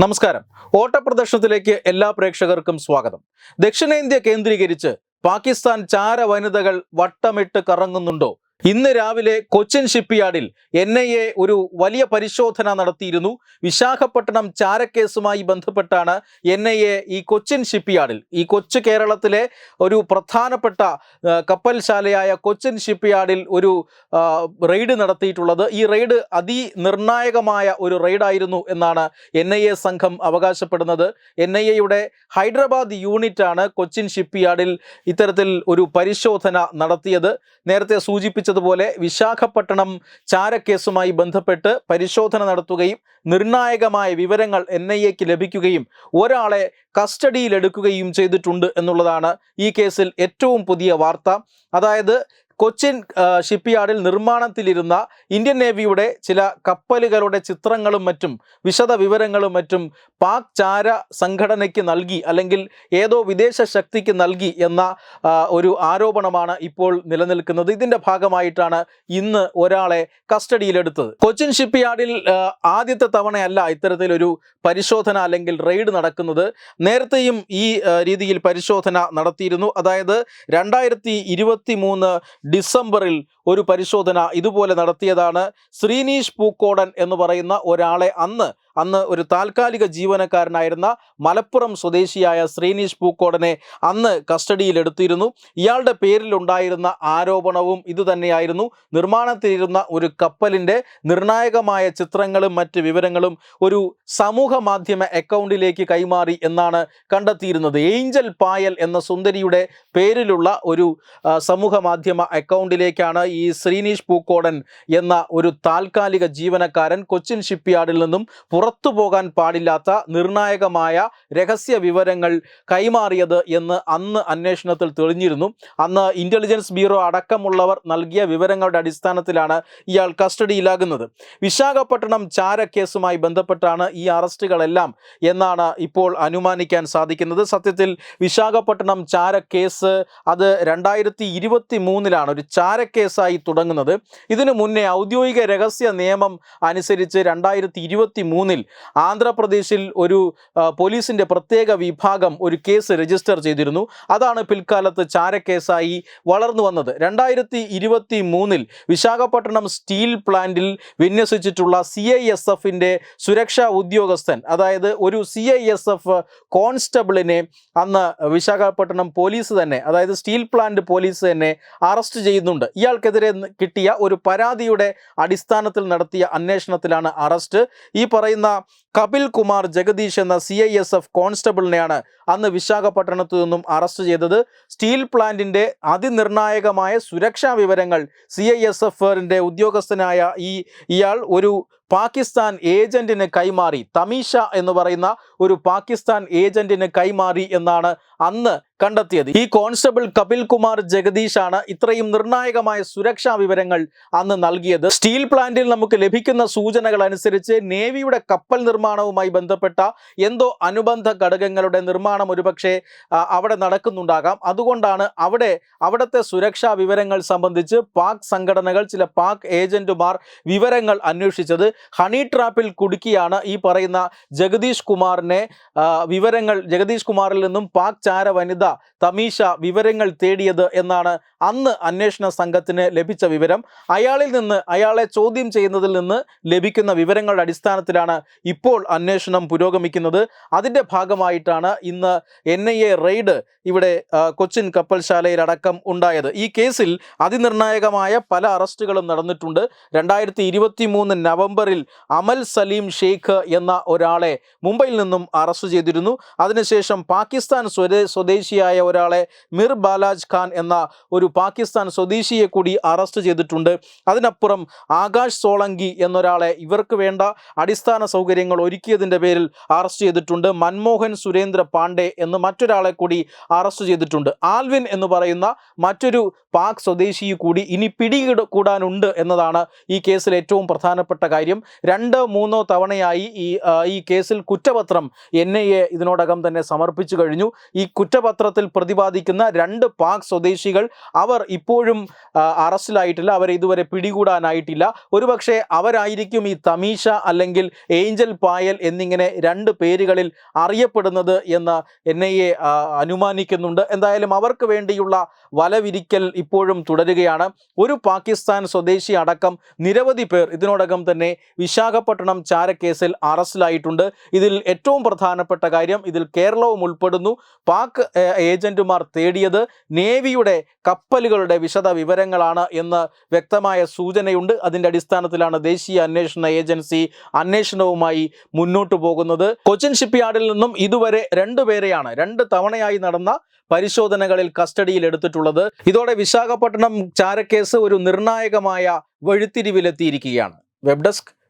നമസ്കാരം. ഓട്ടപ്രദർശനത്തിലേക്ക് എല്ലാ പ്രേക്ഷകർക്കും സ്വാഗതം. ദക്ഷിണേന്ത്യ കേന്ദ്രീകരിച്ച് പാകിസ്ഥാൻ ചാര വനിതകൾ വട്ടമിട്ട് കറങ്ങുന്നുണ്ടോ? ഇന്ന് രാവിലെ കൊച്ചിൻ ഷിപ്പ്യാർഡിൽ എൻ ഐ എ ഒരു വലിയ പരിശോധന നടത്തിയിരുന്നു. വിശാഖപട്ടണം ചാരക്കേസുമായി ബന്ധപ്പെട്ടാണ് എൻ ഐ എ ഈ കൊച്ചിൻ ഷിപ്പ്യാർഡിൽ ഈ കൊച്ചു കേരളത്തിലെ ഒരു പ്രധാനപ്പെട്ട കപ്പൽശാലയായ കൊച്ചിൻ ഷിപ്പ്യാർഡിൽ ഒരു റെയ്ഡ് നടത്തിയിട്ടുള്ളത്. ഈ റെയ്ഡ് അതിനിർണായകമായ ഒരു റെയ്ഡായിരുന്നു എന്നാണ് എൻ ഐ എ സംഘം അവകാശപ്പെടുന്നത്. എൻ ഐ എയുടെ ഹൈദരാബാദ് യൂണിറ്റാണ് കൊച്ചിൻ ഷിപ്പ്യാർഡിൽ ഇത്തരത്തിൽ ഒരു പരിശോധന നടത്തിയത്. നേരത്തെ സൂചിപ്പിച്ചതുപോലെ വിശാഖപട്ടണം ചാരക്കേസുമായി ബന്ധപ്പെട്ട് പരിശോധന നടത്തുകയും നിർണായകമായ വിവരങ്ങൾ എൻ ഐ എക്ക് ലഭിക്കുകയും ഒരാളെ കസ്റ്റഡിയിലെടുക്കുകയും ചെയ്തിട്ടുണ്ട് എന്നുള്ളതാണ് ഈ കേസിൽ ഏറ്റവും പുതിയ വാർത്ത. അതായത് കൊച്ചിൻ ഷിപ്പ് ഷിപ്പ്യാർഡിൽ നിർമ്മാണത്തിലിരുന്ന ഇന്ത്യൻ നേവിയുടെ ചില കപ്പലുകളുടെ ചിത്രങ്ങളും മറ്റും വിശദ വിവരങ്ങളും മറ്റും പാക് ചാര സംഘടനയ്ക്ക് നൽകി അല്ലെങ്കിൽ ഏതോ വിദേശ ശക്തിക്ക് നൽകി എന്ന ഒരു ആരോപണമാണ് ഇപ്പോൾ നിലനിൽക്കുന്നത്. ഇതിന്റെ ഭാഗമായിട്ടാണ് ഇന്ന് ഒരാളെ കസ്റ്റഡിയിലെടുത്തത്. കൊച്ചിൻ ഷിപ്പ്യാർഡിൽ യാർഡിൽ ആദ്യത്തെ തവണയല്ല ഇത്തരത്തിലൊരു പരിശോധന അല്ലെങ്കിൽ റെയ്ഡ് നടക്കുന്നത്. നേരത്തെയും ഈ രീതിയിൽ പരിശോധന നടത്തിയിരുന്നു. അതായത് രണ്ടായിരത്തി ഡിസംബറിൽ ഒരു പരിശോധന ഇതുപോലെ നടത്തിയതാണ് ശ്രീനീഷ് പൂക്കോടൻ എന്ന് പറയുന്ന ഒരാളെ അന്ന് അന്ന് ഒരു താൽക്കാലിക ജീവനക്കാരനായിരുന്ന മലപ്പുറം സ്വദേശിയായ ശ്രീനീഷ് പൂക്കോടനെ അന്ന് കസ്റ്റഡിയിലെടുത്തിരുന്നു. ഇയാളുടെ പേരിലുണ്ടായിരുന്ന ആരോപണവും ഇതുതന്നെയായിരുന്നു. നിർമ്മാണത്തിലിരുന്ന ഒരു കപ്പലിന്റെ നിർണായകമായ ചിത്രങ്ങളും മറ്റ് വിവരങ്ങളും ഒരു സമൂഹ മാധ്യമ അക്കൗണ്ടിലേക്ക് കൈമാറി എന്നാണ് കണ്ടെത്തിയിരുന്നത്. ഏഞ്ചൽ പായൽ എന്ന സുന്ദരിയുടെ പേരിലുള്ള ഒരു സമൂഹ മാധ്യമ അക്കൗണ്ടിലേക്കാണ് ഈ ശ്രീനീഷ് പൂക്കോടൻ എന്ന ഒരു താൽക്കാലിക ജീവനക്കാരൻ കൊച്ചിൻ ഷിപ്പ്യാർഡിൽ നിന്നും പുറത്തു പോകാൻ പാടില്ലാത്ത നിർണായകമായ രഹസ്യ വിവരങ്ങൾ കൈമാറിയത് എന്ന് അന്ന് അന്വേഷണത്തിൽ തെളിഞ്ഞിരുന്നു. അന്ന് ഇന്റലിജൻസ് ബ്യൂറോ അടക്കമുള്ളവർ നൽകിയ വിവരങ്ങളുടെ അടിസ്ഥാനത്തിലാണ് ഇയാൾ കസ്റ്റഡിയിലാകുന്നത്. വിശാഖപട്ടണം ചാരക്കേസുമായി ബന്ധപ്പെട്ടാണ് ഈ അറസ്റ്റുകളെല്ലാം എന്നാണ് ഇപ്പോൾ അനുമാനിക്കാൻ സാധിക്കുന്നത്. സത്യത്തിൽ വിശാഖപട്ടണം ചാരക്കേസ് അത് രണ്ടായിരത്തി ഇരുപത്തി മൂന്നിലാണ് ഒരു ചാരക്കേസായി തുടങ്ങുന്നത്. ഇതിനു മുന്നേ ഔദ്യോഗിക രഹസ്യ നിയമം അനുസരിച്ച് രണ്ടായിരത്തി ഇരുപത്തി മൂന്നിൽ ആന്ധ്രാപ്രദേശിൽ ഒരു പോലീസിന്റെ പ്രത്യേക വിഭാഗം ഒരു കേസ് രജിസ്റ്റർ ചെയ്തിരുന്നു. അതാണ് പിൽക്കാലത്ത് ചാരക്കേസായി വളർന്നു വന്നത്. രണ്ടായിരത്തി ഇരുപത്തി മൂന്നിൽ വിശാഖപട്ടണം സ്റ്റീൽ പ്ലാന്റിൽ വിന്യസിച്ചിട്ടുള്ള സി ഐ എസ് എഫിന്റെ സുരക്ഷാ ഉദ്യോഗസ്ഥൻ അതായത് ഒരു സി ഐ എസ് എഫ് കോൺസ്റ്റബിളിനെ അന്ന് വിശാഖപട്ടണം പോലീസ് തന്നെ അതായത് സ്റ്റീൽ പ്ലാന്റ് പോലീസ് തന്നെ അറസ്റ്റ് ചെയ്യുന്നുണ്ട്. ഇയാൾക്കെതിരെ കിട്ടിയ ഒരു പരാതിയുടെ അടിസ്ഥാനത്തിൽ നടത്തിയ അന്വേഷണത്തിലാണ് അറസ്റ്റ്. ഈ പറയുന്ന കപിൽ കുമാർ ജഗദീഷ് എന്ന സി ഐ എസ് എഫ് കോൺസ്റ്റബിളിനെയാണ് അന്ന് വിശാഖപട്ടണത്തു നിന്നും അറസ്റ്റ് ചെയ്തത്. സ്റ്റീൽ പ്ലാന്റിന്റെ അതിനിർണായകമായ സുരക്ഷാ വിവരങ്ങൾ സി ഐ എസ് എഫിന്റെ ഉദ്യോഗസ്ഥനായ ഈ ഇയാൾ ഒരു പാകിസ്ഥാൻ ഏജന്റിന് കൈമാറി. തമീഷ എന്ന് പറയുന്ന ഒരു പാകിസ്ഥാൻ ഏജന്റിന് കൈമാറി എന്നാണ് അന്ന് കണ്ടെത്തിയത്. ഈ കോൺസ്റ്റബിൾ കപിൽ കുമാർ ജഗദീഷാണ് ഇത്രയും നിർണായകമായ സുരക്ഷാ വിവരങ്ങൾ അന്ന് നൽകിയത്. സ്റ്റീൽ പ്ലാന്റിൽ നമുക്ക് ലഭിക്കുന്ന സൂചനകൾ അനുസരിച്ച് നേവിയുടെ കപ്പൽ നിർമ്മാണവുമായി ബന്ധപ്പെട്ട എന്തോ അനുബന്ധ ഘടകങ്ങളുടെ നിർമ്മാണം ഒരുപക്ഷെ അവിടെ നടക്കുന്നുണ്ടാകാം. അതുകൊണ്ടാണ് അവിടെ അവിടുത്തെ സുരക്ഷാ വിവരങ്ങൾ സംബന്ധിച്ച് പാക് സംഘടനകൾ ചില പാക് ഏജന്റുമാർ വിവരങ്ങൾ അന്വേഷിച്ചത്. ഹണി ട്രാപ്പിൽ കുടുക്കിയാണ് ഈ പറയുന്ന ജഗദീഷ് കുമാറിനെ വിവരങ്ങൾ ജഗദീഷ് കുമാറിൽ നിന്നും പാക് ചാര വനിത തമീഷ വിവരങ്ങൾ തേടിയത് എന്നാണ് അന്ന് അന്വേഷണ സംഘത്തിന് ലഭിച്ച വിവരം. അയാളിൽ നിന്ന് അയാളെ ചോദ്യം ചെയ്യുന്നതിൽ നിന്ന് ലഭിക്കുന്ന വിവരങ്ങളുടെ അടിസ്ഥാനത്തിലാണ് ഇപ്പോൾ അന്വേഷണം പുരോഗമിക്കുന്നത്. അതിന്റെ ഭാഗമായിട്ടാണ് ഇന്ന് എൻ ഐ എ റെയ്ഡ് ഇവിടെ കൊച്ചിൻ കപ്പൽശാലയിലടക്കം ഉണ്ടായത്. ഈ കേസിൽ അതിനിർണായകമായ പല അറസ്റ്റുകളും നടന്നിട്ടുണ്ട്. രണ്ടായിരത്തി ഇരുപത്തി നവംബറിൽ അമൽ സലീം ഷെയ്ഖ് എന്ന ഒരാളെ മുംബൈയിൽ നിന്നും അറസ്റ്റ് ചെയ്തിരുന്നു. അതിനുശേഷം പാകിസ്ഥാൻ സ്വദേ സ്വദേശിയായ ഒരാളെ മിർ ബാലാജ് ഖാൻ എന്ന ഒരു പാകിസ്ഥാൻ സ്വദേശിയെ കൂടി അറസ്റ്റ് ചെയ്തിട്ടുണ്ട്. അതിനപ്പുറം ആകാശ് സോളങ്കി എന്നൊരാളെ ഇവർക്ക് വേണ്ട അടിസ്ഥാന സൗകര്യങ്ങൾ ഒരുക്കിയതിന്റെ പേരിൽ അറസ്റ്റ് ചെയ്തിട്ടുണ്ട്. മൻമോഹൻ സുരേന്ദ്ര പാണ്ഡെ എന്ന് മറ്റൊരാളെ കൂടി അറസ്റ്റ് ചെയ്തിട്ടുണ്ട്. ആൽവിൻ എന്ന് പറയുന്ന മറ്റൊരു പാക് സ്വദേശി കൂടി ഇനി പിടികൂടാനുണ്ട് എന്നതാണ് ഈ കേസിൽ ഏറ്റവും പ്രധാനപ്പെട്ട കാര്യം. കാര്യം രണ്ട് മൂന്നോ തവണയായി ഈ ഈ കേസിൽ കുറ്റപത്രം എൻ ഐ എ ഇതിനോടകം തന്നെ സമർപ്പിച്ചു കഴിഞ്ഞു. ഈ കുറ്റപത്രത്തിൽ പ്രതിപാദിക്കുന്ന രണ്ട് പാക് സ്വദേശികൾ അവർ ഇപ്പോഴും അറസ്റ്റിലായിട്ടില്ല. അവരെ ഇതുവരെ പിടികൂടാനായിട്ടില്ല. ഒരുപക്ഷെ അവരായിരിക്കും ഈ തമീഷ അല്ലെങ്കിൽ ഏഞ്ചൽ പായൽ എന്നിങ്ങനെ രണ്ട് പേരുകളിൽ അറിയപ്പെടുന്നത് എന്ന് എൻ ഐ എ അനുമാനിക്കുന്നുണ്ട്. എന്തായാലും അവർക്ക് വേണ്ടിയുള്ള വലവിരിക്കൽ ഇപ്പോഴും തുടരുകയാണ്. ഒരു പാകിസ്ഥാൻ സ്വദേശി അടക്കം നിരവധി പേർ ഇതിനോടകം തന്നെ വിശാഖപട്ടണം ചാരക്കേസിൽ അറസ്റ്റിലായിട്ടുണ്ട്. ഇതിൽ ഏറ്റവും പ്രധാനപ്പെട്ട കാര്യം ഇതിൽ കേരളവും ഉൾപ്പെടുന്നു. പാക് ഏജന്റുമാർ തേടിയത് നേവിയുടെ കപ്പലുകളുടെ വിശദ വിവരങ്ങളാണ് എന്ന് വ്യക്തമായ സൂചനയുണ്ട്. അതിന്റെ അടിസ്ഥാനത്തിലാണ് ദേശീയ അന്വേഷണ ഏജൻസി അന്വേഷണവുമായി മുന്നോട്ടു പോകുന്നത്. കൊച്ചിൻ ഷിപ്പ് യാർഡിൽ നിന്നും ഇതുവരെ രണ്ടുപേരെയാണ് രണ്ട് തവണയായി നടന്ന പരിശോധനകളിൽ കസ്റ്റഡിയിൽ എടുത്തിട്ടുള്ളത്. ഇതോടെ വിശാഖപട്ടണം ചാരക്കേസ് ഒരു നിർണായകമായ വഴിത്തിരിവിലെത്തിയിരിക്കുകയാണ്. Web desk